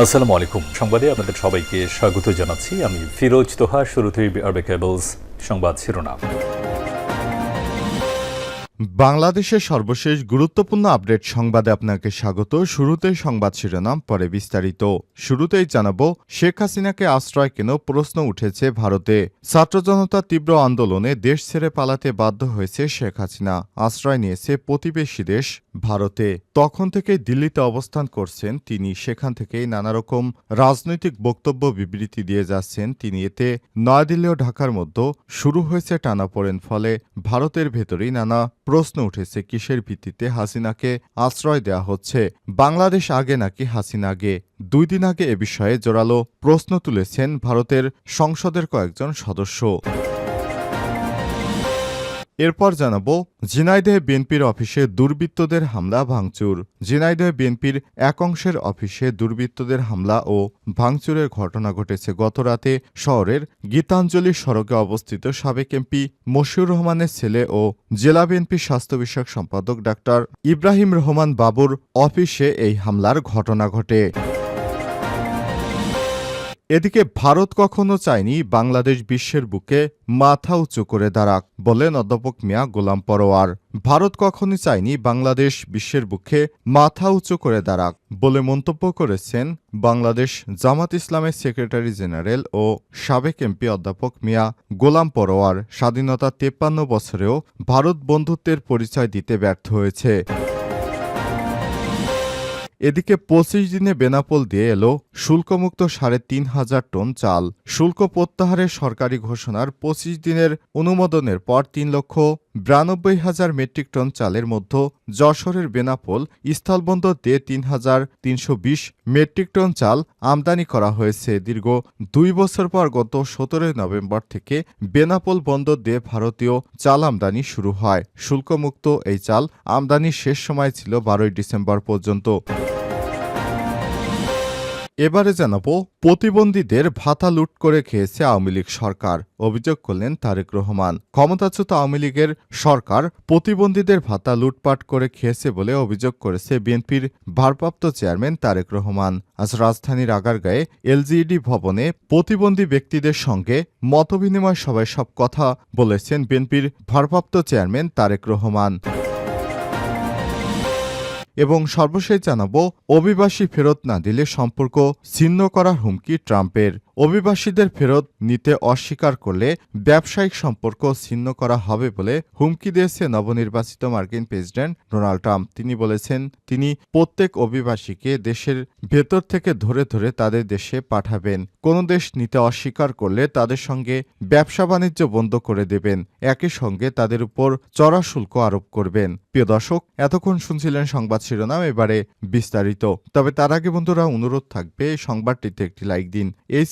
আসসালামু আলাইকুম। সংবাদে আপনাদের সবাইকে স্বাগত জানাচ্ছি। আমি ফিরোজ তোহা, শুরুতেই আরবে কেবলস সংবাদ শিরোনাম। বাংলাদেশের সর্বশেষ গুরুত্বপূর্ণ আপডেট সংবাদে আপনাকে স্বাগত। শুরুতেই সংবাদ শিরোনাম, পরে বিস্তারিত। শুরুতেই জানাব, শেখ হাসিনাকে আশ্রয় কেন প্রশ্ন উঠেছে ভারতে? ছাত্র জনতার তীব্র আন্দোলনে দেশ ছেড়ে পালাতে বাধ্য হয়েছে শেখ হাসিনা। আশ্রয় নিয়েছে প্রতিবেশী দেশ। ভারতে। তখন থেকে দিল্লিতে অবস্থান করছেন তিনি। সেখান থেকেই নানা রকম রাজনৈতিক বক্তব্য বিবৃতি দিয়ে যাচ্ছেন তিনি। এতে নয়াদিল্লি ও ঢাকার মধ্যে শুরু হয়েছে টানাপোড়েন। ফলে ভারতের ভেতরেই নানা প্রশ্ন উঠেছে, কিসের ভিত্তিতে হাসিনাকে আশ্রয় দেওয়া হচ্ছে? বাংলাদেশ আগে নাকি হাসিনা আগে? দুই দিন আগে এ বিষয়ে জোরালো প্রশ্ন তুলেছেন ভারতের সংসদের কয়েকজন সদস্য। এরপর জানাব, ঝিনাইদহে বিএনপির অফিসে দুর্বৃত্তদের হামলা, ভাঙচুর। ঝিনাইদহে বিএনপির এক অংশের অফিসে দুর্বৃত্তদের হামলা ও ভাঙচুরের ঘটনা ঘটেছে গতরাতে শহরের গীতাঞ্জলি সড়কে অবস্থিত সাবেক এমপি মশিউর রহমানের ছেলে ও জেলা বিএনপির স্বাস্থ্য বিষয়ক সম্পাদক ডাক্তার ইব্রাহিম রহমান বাবুর অফিসে এই হামলার ঘটনা ঘটে। এদিকে ভারত কখনো চায়নি বাংলাদেশ বিশ্বের বুকে মাথা উঁচু করে দাঁড়াক বলেন অধ্যাপক মিয়া গোলাম পরোয়ার। ভারত কখনোই চায়নি বাংলাদেশ বিশ্বের বুকে মাথা উঁচু করে দাঁড়াক বলে মন্তব্য করেছেন বাংলাদেশ জামাত ইসলামের সেক্রেটারি জেনারেল ও সাবেক এমপি অধ্যাপক মিয়া গোলাম পরোয়ার স্বাধীনতা তেপ্পান্ন বছরেও ভারত বন্ধুত্বের পরিচয় দিতে ব্যর্থ হয়েছে। এদিকে পঁচিশ দিনে বেনাপোল দিয়ে এলো শুল্কমুক্ত সাড়ে তিন হাজার টন চাল। শুল্ক প্রত্যাহারের সরকারি ঘোষণার পঁচিশ দিনের অনুমোদনের পর তিন লক্ষ বিরানব্বই হাজার মেট্রিক টন চালের মধ্যে যশোরের বেনাপোল, স্থলবন্দর দিয়ে তিন হাজার তিনশো বিশ মেট্রিক টন চাল আমদানি করা হয়েছে। দীর্ঘ দুই বছর পর গত সতেরোই নভেম্বর থেকে বেনাপোল বন্দর দিয়ে ভারতীয় চাল আমদানি শুরু হয়। শুল্কমুক্ত এই চাল আমদানির শেষ সময় ছিল বারোই ডিসেম্বর পর্যন্ত। এবারে জানাব, প্রতিবন্ধীদের ভাতা লুট করে খেয়েছে আওয়ামী লীগ সরকার, অভিযোগ করলেন তারেক রহমান। ক্ষমতাচ্যুত আওয়ামী লীগের সরকার প্রতিবন্ধীদের ভাতা লুটপাট করে খেয়েছে বলে অভিযোগ করেছে বিএনপির ভারপ্রাপ্ত চেয়ারম্যান তারেক রহমান। আজ রাজধানীর আগারগাঁয়ে এলজিইডি ভবনে প্রতিবন্ধী ব্যক্তিদের সঙ্গে মতবিনিময় সভায় সব কথা বলেছেন বিএনপির ভারপ্রাপ্ত চেয়ারম্যান তারেক রহমান। এবং সর্বশেষ জানাব অভিবাসী ফেরত না দিলে সম্পর্ক ছিন্ন করার হুমকি ট্রাম্পের। অভিবাসীদের ফেরত নিতে অস্বীকার করলে ব্যবসায়িক সম্পর্ক ছিন্ন করা হবে বলে হুমকি দিয়েছে নবনির্বাচিত মার্কিন প্রেসিডেন্ট ডোনাল্ড ট্রাম্প। তিনি বলেছেন, তিনি প্রত্যেক অভিবাসীকে দেশের ভেতর থেকে ধরে ধরে তাদের দেশে পাঠাবেন। কোন দেশ নিতে অস্বীকার করলে তাদের সঙ্গে ব্যবসা বাণিজ্য বন্ধ করে দেবেন। একই সঙ্গে তাদের উপর চড়া শুল্ক আরোপ করবেন। প্রিয় দর্শক, এতক্ষণ শুনছিলেন সংবাদ শিরোনাম, এবারে বিস্তারিত। তবে তার আগে বন্ধুরা, অনুরোধ থাকবে সংবাদটিতে একটি লাইক দিন। এই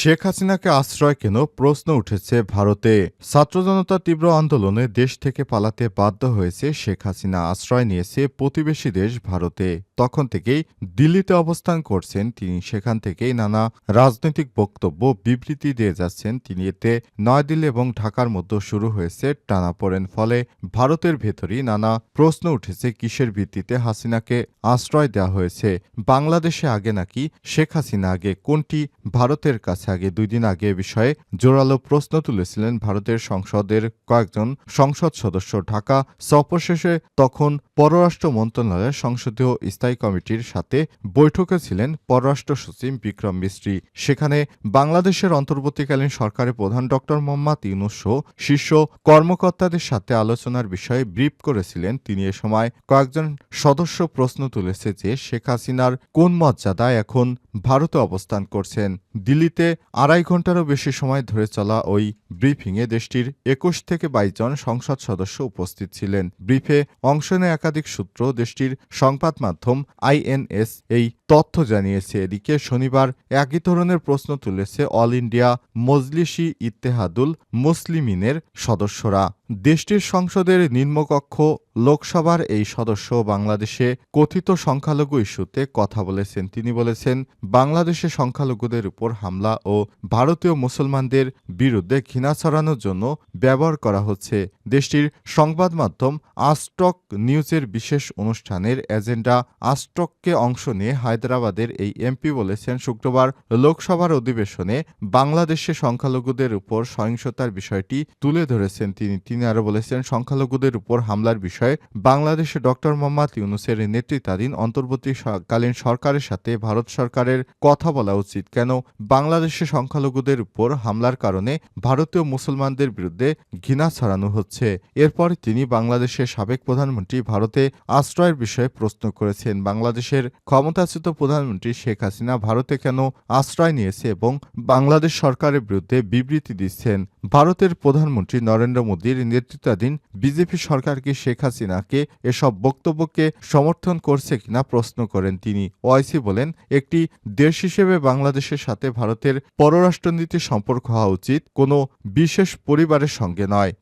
শেখ হাসিনাকে আশ্রয় কেন প্রশ্ন উঠেছে ভারতে। ছাত্র জনতা তীব্র আন্দোলনে দেশ থেকে পালাতে বাধ্য হয়েছে শেখ হাসিনা। আশ্রয় নিয়েছে প্রতিবেশী দেশ ভারতে। তখন থেকেই দিল্লিতে অবস্থান করছেন তিনি। সেখান থেকেই নানা রাজনৈতিক বক্তব্য, বিবৃতি দিয়ে যাচ্ছেন তিনি। এতে নয়াদিল্লি এবং ঢাকার মধ্যে শুরু হয়েছে টানাপোড়েন। ফলে ভারতের ভেতরই নানা প্রশ্ন উঠেছে কিসের ভিত্তিতে হাসিনাকে আশ্রয় দেওয়া হয়েছে। বাংলাদেশে আগে নাকি শেখ হাসিনা আগে? কোনটি ভারতের কাছে আগে দুই দিন আগে এ বিষয়ে জোরালো প্রশ্ন তুলেছিলেন ভারতের সংসদের কয়েকজন সংসদ সদস্য ঢাকা সফর শেষে তখন পররাষ্ট্র মন্ত্রণালয়ের সংসদীয় স্থায়ী কমিটির সাথে বৈঠকে ছিলেন পররাষ্ট্র সচিব বিক্রম মিস্ত্রি। সেখানে বাংলাদেশের অন্তর্বর্তীকালীন সরকারের প্রধান ড. মোহাম্মদ ইউনুস শীর্ষ কর্মকর্তাদের সাথে আলোচনার বিষয়ে ব্রিফ করেছিলেন। তিনি এ সময় কয়েকজন সদস্য প্রশ্ন তুলেছে যে শেখ হাসিনার কোন মর্যাদায় এখন ভারতে অবস্থান করছেন। দিল্লিতে আড়াই ঘন্টারও বেশি সময় ধরে চলা ওই ব্রিফিংয়ে দেশটির একুশ থেকে বাইশ জন সংসদ সদস্য উপস্থিত ছিলেন। ব্রিফে অংশ নেয় একাধিক সূত্র দেশটির সংবাদ মাধ্যম আইএনএস এই তথ্য জানিয়েছে এদিকে শনিবার একই ধরনের প্রশ্ন তুলেছে অল ইন্ডিয়া মজলিসি ইত্তেহাদুল মুসলিমিনের সদস্যরা। দেশটির সংসদের নিম্নকক্ষ লোকসভার এই সদস্য বাংলাদেশে কথিত সংখ্যালঘু ইস্যুতে কথা বলেছেন। তিনি বলেছেন, বাংলাদেশে সংখ্যালঘুদের উপর হামলা ও ভারতীয় মুসলমানদের বিরুদ্ধে ঘৃণা ছড়ানোর জন্য ব্যবহার করা হচ্ছে। দেশটির সংবাদ মাধ্যম আস্টক নিউজের বিশেষ অনুষ্ঠানের এজেন্ডা আস্টককে অংশ নিয়ে হায়দ্রাবাদের এই এমপি বলেছেন শুক্রবার লোকসভার অধিবেশনে বাংলাদেশে সংখ্যালঘুদের উপর সহিংসতার বিষয়টি তুলে ধরেছেন তিনি। তিনি আরও বলেছেন, সংখ্যালঘুদের উপর হামলার বিষয়ে বাংলাদেশে ডক্টর মোহাম্মদ ইউনুসের নেতৃত্বাধীন অন্তর্বর্তীকালীন সরকারের সাথে ভারত সরকারের কথা বলা উচিত। কেন? বাংলাদেশে সংখ্যালঘুদের উপর হামলার কারণে ভারতীয় মুসলমানদের বিরুদ্ধে ঘৃণা ছড়ানো হচ্ছে। এরপর তিনি বাংলাদেশের সাবেক প্রধানমন্ত্রী ভারতে আশ্রয়ের বিষয়ে প্রশ্ন করেছেন। বাংলাদেশের ক্ষমতাচ্যুত প্রধানমন্ত্রী শেখ হাসিনা ভারতে কেন আশ্রয় নিয়েছে এবং বাংলাদেশ সরকারের বিরুদ্ধে বিবৃতি দিচ্ছেন? ভারতের প্রধানমন্ত্রী নরেন্দ্র মোদীর নেতৃত্বাধীন বিজেপি সরকার কি শেখ হাসিনাকে এসব বক্তব্যকে সমর্থন করছে কিনা প্রশ্ন করেন তিনি। ওআইসি বলেন, একটি দেশ হিসেবে বাংলাদেশের সাথে ভারতের পররাষ্ট্রনীতির সম্পর্ক হওয়া উচিত, কোনো বিশেষ পরিবারের সঙ্গে নয়।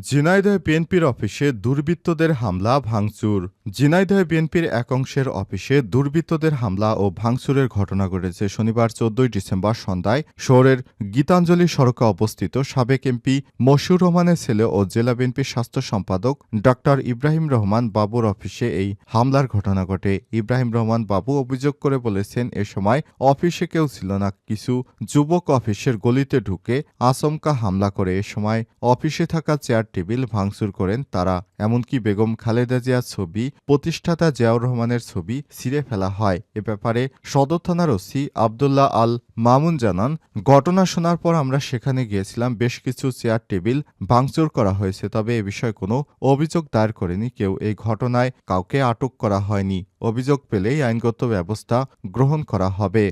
ঝিনাইদহ বিএনপির অফিসে দুর্বৃত্তদের হামলা, ভাঙচুর। ঝিনাইদহ বিএনপির এক অংশের অফিসে দুর্বৃত্তদের হামলা ও ভাঙচুরের ঘটনা ঘটেছে শনিবার চোদ্দই ডিসেম্বর সন্ধ্যায়। শহরের গীতাঞ্জলি সড়কে অবস্থিত সাবেক এমপি মশিউর রহমানের ছেলে ও জেলা বিএনপির স্বাস্থ্য সম্পাদক ডক্টর ইব্রাহিম রহমান বাবুর অফিসে এই হামলার ঘটনা ঘটে। ইব্রাহিম রহমান বাবু অভিযোগ করে বলেছেন, এ সময় অফিসে কেউ ছিল না, কিছু যুবক অফিসের গলিতে ঢুকে আচমকা হামলা করে। এ সময় অফিসে থাকা চেয়ার, টেবিল ভাঙচুর করেন তারা। এমনকি বেগম খালেদা জিয়ার ছবি প্রতিষ্ঠাতা জিয়াউর রহমানের ছবি ছিঁড়ে ফেলা হয়। এ ব্যাপারে সদর থানার ওসি আবদুল্লাহ আল মামুন জানান, ঘটনা শোনার পর আমরা সেখানে গিয়েছিলাম। বেশ কিছু চেয়ার টেবিল ভাঙচুর করা হয়েছে, তবে এ বিষয়ে কোনো অভিযোগ দায়ের করেনি কেউ। এই ঘটনায় কাউকে আটক করা হয়নি। অভিযোগ পেলেই আইনগত ব্যবস্থা গ্রহণ করা হবে।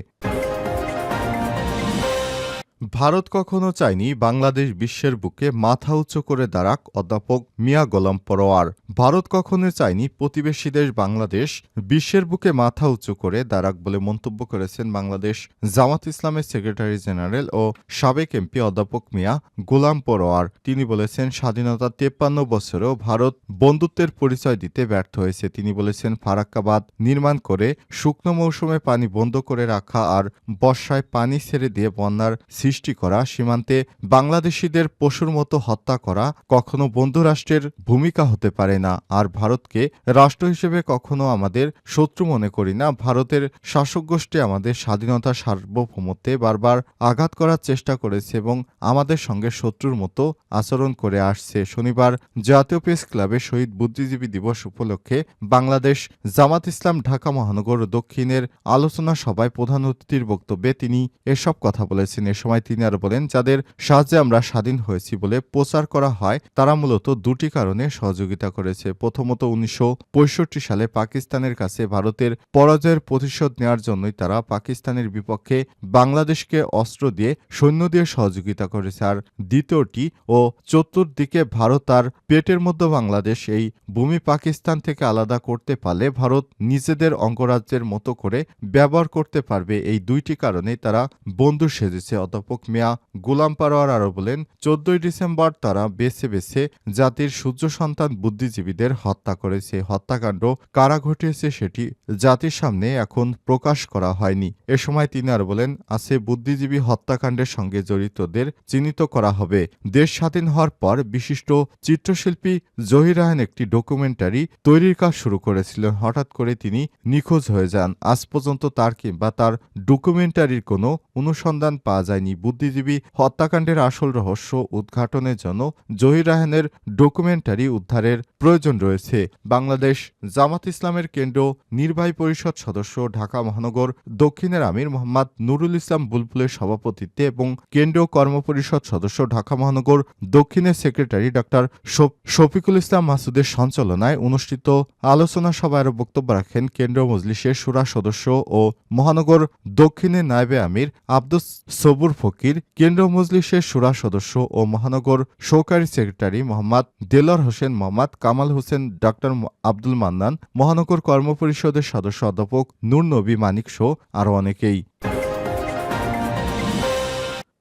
ভারত কখনো চায়নি বাংলাদেশ বিশ্বের বুকে মাথা উঁচু করে দাঁড়াক অধ্যাপক মিয়া গোলাম পরোয়ার। ভারত কখনো চায়নি প্রতিবেশী দেশ বাংলাদেশ বিশ্বের বুকে মাথা উঁচু করে দাঁড়াক বলে মন্তব্য করেছেন বাংলাদেশ জামাত ইসলামের সেক্রেটারি জেনারেল ও সাবেক এমপি অধ্যাপক মিয়া গোলাম পরোয়ার। তিনি বলেছেন, স্বাধীনতার তেপ্পান্ন বছরেও ভারত বন্ধুত্বের পরিচয় দিতে ব্যর্থ হয়েছে। তিনি বলেছেন, ফারাক্কাবাদ নির্মাণ করে শুকনো মৌসুমে পানি বন্ধ করে রাখা আর বর্ষায় পানি ছেড়ে দিয়ে বন্যার সৃষ্টি করা সীমান্তে বাংলাদেশিদের পশুর মতো হত্যা করা কখনো বন্ধুরাষ্ট্রের ভূমিকা হতে পারে না। আর ভারতকে রাষ্ট্র হিসেবে কখনো আমাদের শত্রু মনে করি না। ভারতের শাসক গোষ্ঠী আমাদের স্বাধীনতা, সার্বভৌমত্বে বারবার আঘাত করার চেষ্টা করেছে এবং আমাদের সঙ্গে শত্রুর মতো আচরণ করে আসছে। শনিবার জাতীয় প্রেস ক্লাবে শহীদ বুদ্ধিজীবী দিবস উপলক্ষে বাংলাদেশ জামাত ইসলাম ঢাকা মহানগর দক্ষিণের আলোচনা সভায় প্রধান অতিথির বক্তব্যে তিনি এসব কথা বলেছেন। এ সময় তিনি আরও বলেন, যাদের সাহায্যে আমরা স্বাধীন হয়েছি বলে প্রচার করা হয়, তারা মূলত দুটি কারণে সহযোগিতা করেছে। প্রথমত, উনিশশো সালে পাকিস্তানের কাছে ভারতের পরাজয়ের প্রতিশোধ নেওয়ার জন্যই তারা পাকিস্তানের বিপক্ষে বাংলাদেশকে অস্ত্র দিয়ে সৈন্য দিয়ে সহযোগিতা করেছে। আর দ্বিতীয়টি ও চতুর্দিকে ভারত আর পেটের মধ্যে বাংলাদেশ, এই ভূমি পাকিস্তান থেকে আলাদা করতে পারলে ভারত নিজেদের অঙ্গরাজ্যের মতো করে ব্যবহার করতে পারবে। এই দুইটি কারণে তারা বন্ধু সেজেছে। অধ্যাপক মিয়া গোলাম পারোয়ার আরও বলেন, চোদ্দই ডিসেম্বর তারা বেছে বেছে জাতির সূর্য সন্তান বুদ্ধিজীবীদের হত্যা করেছে। হত্যাকাণ্ড কারা ঘটিয়েছে সেটি জাতির সামনে এখন প্রকাশ করা হয়নি। এ সময় তিনি আর বলেন, আছে বুদ্ধিজীবী হত্যাকাণ্ডের সঙ্গে জড়িতদের চিহ্নিত করা হবে। দেশ স্বাধীন হওয়ার পর বিশিষ্ট চিত্রশিল্পী জহির রায়ন একটি ডকুমেন্টারি তৈরির কাজ শুরু করেছিলেন। হঠাৎ করে তিনি নিখোঁজ হয়ে যান। আজ পর্যন্ত তার কিংবা তার ডকুমেন্টারির কোনো অনুসন্ধান পাওয়া যায়নি। বুদ্ধিজীবী হত্যাকাণ্ডের আসল রহস্য উদ্ঘাটনের জন্য জহির রায়হানের ডকুমেন্টারি উদ্ধারের প্রয়োজন রয়েছে। বাংলাদেশ জামাত ইসলামের কেন্দ্র নির্বাহী পরিষদ সদস্য ঢাকা মহানগর দক্ষিণের আমির মোহাম্মদ নুরুল ইসলাম বুলবুলের সভাপতিত্বে এবং কেন্দ্রীয় কর্মপরিষদ সদস্য ঢাকা মহানগর দক্ষিণের সেক্রেটারি ডক্টর শফিকুল ইসলাম মাসুদের সঞ্চালনায় অনুষ্ঠিত আলোচনা সভায় আরও বক্তব্য রাখেন কেন্দ্রীয় মজলিসের সুরা সদস্য ও মহানগর দক্ষিণের নায়েবে আমির আব্দুস সবুর ফকির, কেন্দ্র মজলিসের সুরা সদস্য ও মহানগর সহকারী সেক্রেটারি মোহাম্মদ দেলর হোসেন মোহাম্মদ, কামাল হোসেন ডক্টর আব্দুল মান্নান, মহানগর কর্মপরিষদের সদস্য অধ্যাপক নূর নবী মানিক সহ আরও অনেকেই।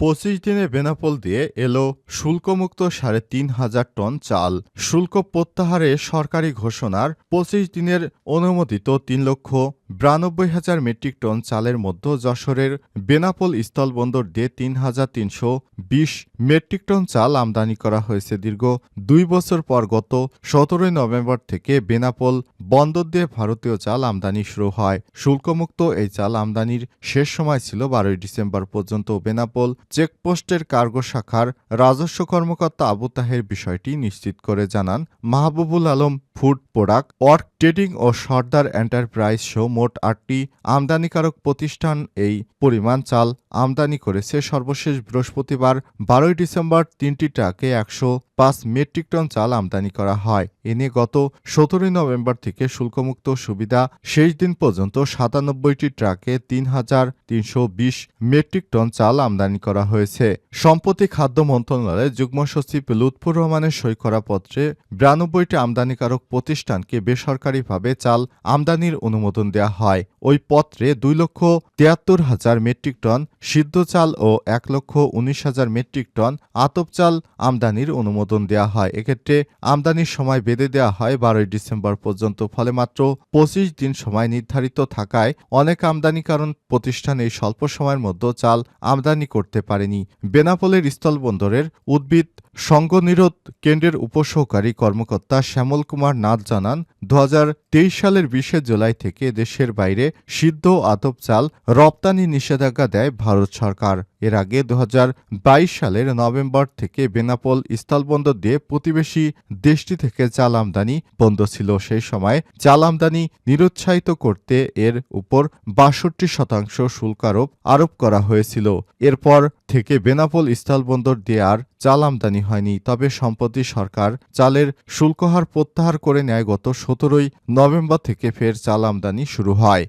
পঁচিশ দিনে বেনাপোল দিয়ে এলো শুল্কমুক্ত সাড়ে তিন হাজার টন চাল। শুল্ক প্রত্যাহারে সরকারি ঘোষণার পঁচিশ দিনের অনুমোদিত তিন লক্ষ বিরানব্বই হাজার মেট্রিক টন চালের মধ্যে যশোরের বেনাপোল স্থলবন্দর দিয়ে তিন হাজার তিনশো বিশ মেট্রিক টন চাল আমদানি করা হয়েছে দীর্ঘ দুই বছর পর গত সতেরোই নভেম্বর থেকে বেনাপোল বন্দর দিয়ে ভারতীয় চাল আমদানি শুরু হয়। শুল্কমুক্ত এই চাল আমদানির শেষ সময় ছিল বারোই ডিসেম্বর পর্যন্ত। বেনাপোল চেকপোস্টের কার্গো শাখার রাজস্ব কর্মকর্তা আবু তাহের বিষয়টি নিশ্চিত করে জানান। Mahbubul Alam food product work trading ও সর্দার এন্টারপ্রাইজ সহ মোট আটটি আমদানিকারক প্রতিষ্ঠান এই পরিমাণ চাল আমদানি করেছে। সর্বশেষ বৃহস্পতিবার বারোই ডিসেম্বর তিনটি ট্রাকে একশো পাঁচ মেট্রিক টন চাল আমদানি করা হয়। এ নিয়ে গত সতেরোই নভেম্বর থেকে শুল্কমুক্ত সুবিধা শেষ দিন পর্যন্ত সাতানব্বইটি ট্রাকে তিন হাজার তিনশো বিশ মেট্রিক টন চাল আমদানি করা হয়েছে। সম্প্রতি খাদ্য মন্ত্রণালয়ের যুগ্ম সচিব লুৎফুর রহমানের সই করা পত্রে বিরানব্বইটি আমদানিকারক প্রতিষ্ঠানকে বেসরকারিভাবে চাল আমদানির অনুমোদন দেওয়া হয়। ওই পত্রে দুই লক্ষ তিয়াত্তর হাজার মেট্রিক টন সিদ্ধ চাল ও এক লক্ষ উনিশ হাজার মেট্রিক টন আতপ চাল আমদানির অনুমোদন দেওয়া হয়। এক্ষেত্রে আমদানির সময় বেঁধে দেওয়া হয়। বারোই ডিসেম্বর পর্যন্ত, ফলে মাত্র পঁচিশ দিন সময় নির্ধারিত থাকায় অনেক আমদানিকারণ প্রতিষ্ঠান এই স্বল্প সময়ের মধ্যে চাল আমদানি করতে পারেনি। বেনাপোলের স্থলবন্দরের উদ্ভিদ সংঘনিরোধ কেন্দ্রের উপসহকারী কর্মকর্তা শ্যামল কুমার নাথ জানান দু হাজার তেইশ সালের বিশে জুলাই থেকে দেশের বাইরে সিদ্ধ আতপ চাল রপ্তানি নিষেধাজ্ঞা দেয় ভারত সরকার। এর আগে দু হাজার বাইশ সালের নভেম্বর থেকে বেনাপোল স্থলবন্দর দিয়ে প্রতিবেশী দেশটি থেকে চাল আমদানি বন্ধ ছিল। সেই সময় চাল আমদানি নিরুৎসাহিত করতে এর উপর বাষট্টি শতাংশ শুল্ক আরোপ আরোপ করা হয়েছিল। এরপর থেকে বেনাপোল স্থলবন্দর দিয়ে আর চাল আমদানি হয়নি। তবে সম্প্রতি সরকার চালের শুল্কহার প্রত্যাহার করে নেয় গত সতেরোই নভেম্বর থেকে ফের চাল আমদানি শুরু হয়।